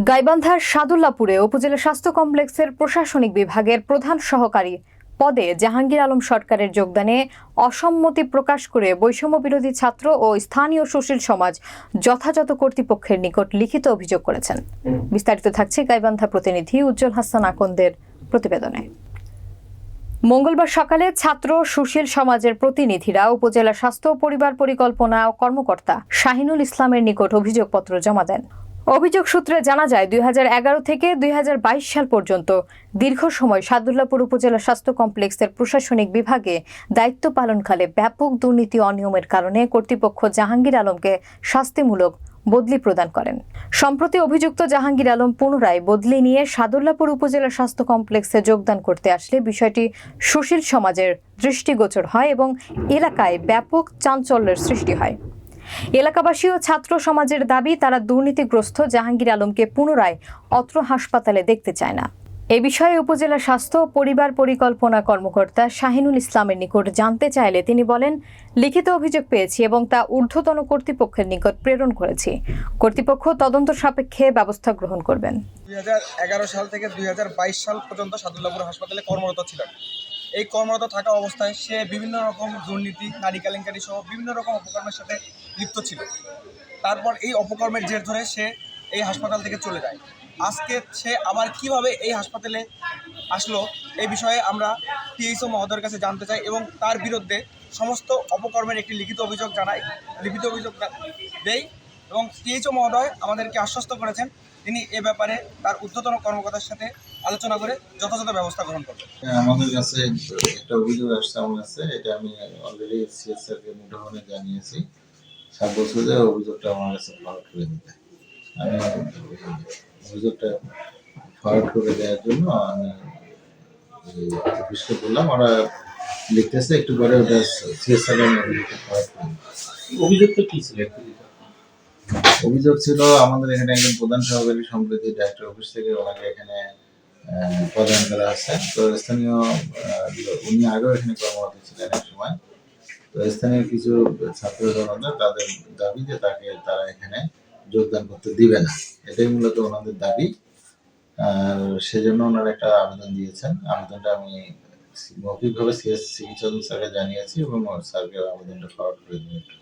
গাইবান্ধার সাদুল্লাপুরে উপজেলা স্বাস্থ্য কমপ্লেক্সের প্রশাসনিক বিভাগের প্রধান সহকারী পদে জাহাঙ্গীর আলম সরকারের যোগদানে অসম্মতি প্রকাশ করে বৈষম্য বিরোধী ছাত্র ও স্থানীয় সুশীল সমাজ যথাযথ কর্তৃপক্ষের নিকট লিখিত অভিযোগ করেছেন। বিস্তারিত থাকছে গাইবান্ধা প্রতিনিধি উজ্জ্বল হাসান আকন্দের প্রতিবেদনে। মঙ্গলবার সকালে ছাত্র সুশীল সমাজের প্রতিনিধিরা উপজেলা স্বাস্থ্য পরিবার পরিকল্পনা ও কর্মকর্তা শাহিনুল ইসলামের নিকট অভিযোগপত্র জমা দেন। অভিযোগ সূত্রে জানা যায়, দুই হাজার এগারো থেকে দুই হাজার বাইশ সাল পর্যন্ত দীর্ঘ সময় সাদুল্লাপুর উপজেলা স্বাস্থ্য কমপ্লেক্সের প্রশাসনিক বিভাগে দায়িত্ব পালনকালে ব্যাপক দুর্নীতি অনিয়মের কারণে কর্তৃপক্ষ জাহাঙ্গীর আলমকে শাস্তিমূলক বদলি প্রদান করেন। সম্প্রতি অভিযুক্ত জাহাঙ্গীর আলম পুনরায় বদলি নিয়ে সাদুল্লাপুর উপজেলা স্বাস্থ্য কমপ্লেক্সে যোগদান করতে আসলে বিষয়টি সুশীল সমাজের দৃষ্টিগোচর হয় এবং এলাকায় ব্যাপক চাঞ্চল্যের সৃষ্টি হয়। এলাকাবাসী ও ছাত্র সমাজের দাবি, তারা দুর্নীতিগ্রস্ত জাহাঙ্গীর আলমকে পুনরায় অত্র হাসপাতালে দেখতে চায় না। এ বিষয়ে উপজেলা স্বাস্থ্য পরিবার পরিকল্পনা কর্মকর্তা শাহিনুল ইসলামের নিকট জানতে চাইলে তিনি বলেন, লিখিত অভিযোগ পেয়েছি এবং তা ঊর্ধ্বতন কর্তৃপক্ষের নিকট প্রেরণ করেছি। কর্তৃপক্ষ তদন্ত সাপেক্ষে ব্যবস্থা গ্রহণ করবেন। দুই সাল থেকে দুই হাজার বাইশ সাল পর্যন্ত সাদুল্লাপুর হাসপাতালে কর্মরত ছিলেন। এই কর্মরত থাকা অবস্থায় সে বিভিন্ন রকম দুর্নীতি, নারী কেলেঙ্কারি সহ বিভিন্ন রকম অপকর্মের সাথে লিপ্ত ছিল। তারপর এই অপকর্মের জের ধরে সে এই হাসপাতাল থেকে চলে যায়। আজকে সে আবার কীভাবে এই হাসপাতালে আসলো এই বিষয়ে আমরা টিএইচও মহোদয়ের কাছে জানতে চাই এবং তার বিরুদ্ধে সমস্ত অপকর্মের একটি লিখিত অভিযোগ জানাই, লিখিত অভিযোগ দেই এবং টিএইচও মহোদয় আমাদেরকে আশ্বস্ত করেছেন তিনি এ ব্যাপারে তার ঊর্ধ্বতন কর্মকর্তার সাথে আলোচনা করে যথাযথ ব্যবস্থা গ্রহণ করবেন। হ্যাঁ, আমাদের কাছে একটা অভিযোগ আসছে আমার কাছে এটা আমি অলরেডি সিএসআর কে মুঠোফোনে জানিয়েছি। সাত বছর ধরে অভিযোগটা আমার কাছে ফরওয়ার্ড করে দিতে। আমি অভিযোগটা ফরওয়ার্ড করে দেওয়ার জন্য আমি অফিসকে বললাম ওরা লিখতেছে একটু পরে ওটা সিএসআর এর অভিযোগটা ফরওয়ার্ড করে অভিযোগটা কি ছিল? একটু অভিযোগ ছিল আমাদের এখানে একজন প্রধান সহকারী সম্প্রতি ডাক্তার অফিস থেকে ওনাকে এখানে প্রদান করা আছে তো স্থানীয় উনি আগেও এখানে কর্মরত ছিলেন এক সময়। তো স্থানীয় কিছু ছাত্র জনতা তাদের দাবি যে তাকে তারা এখানে যোগদান করতে দিবে না। এটাই মূলত ওনাদের দাবি। আর সেজন্য ওনারা একটা আবেদন দিয়েছেন। আবেদনটা আমি মৌখিকভাবে সিএস চিকিৎসক স্যারকে জানিয়েছি এবং স্যারকে আবেদনটা ফরওয়ার্ড করে দিন একটু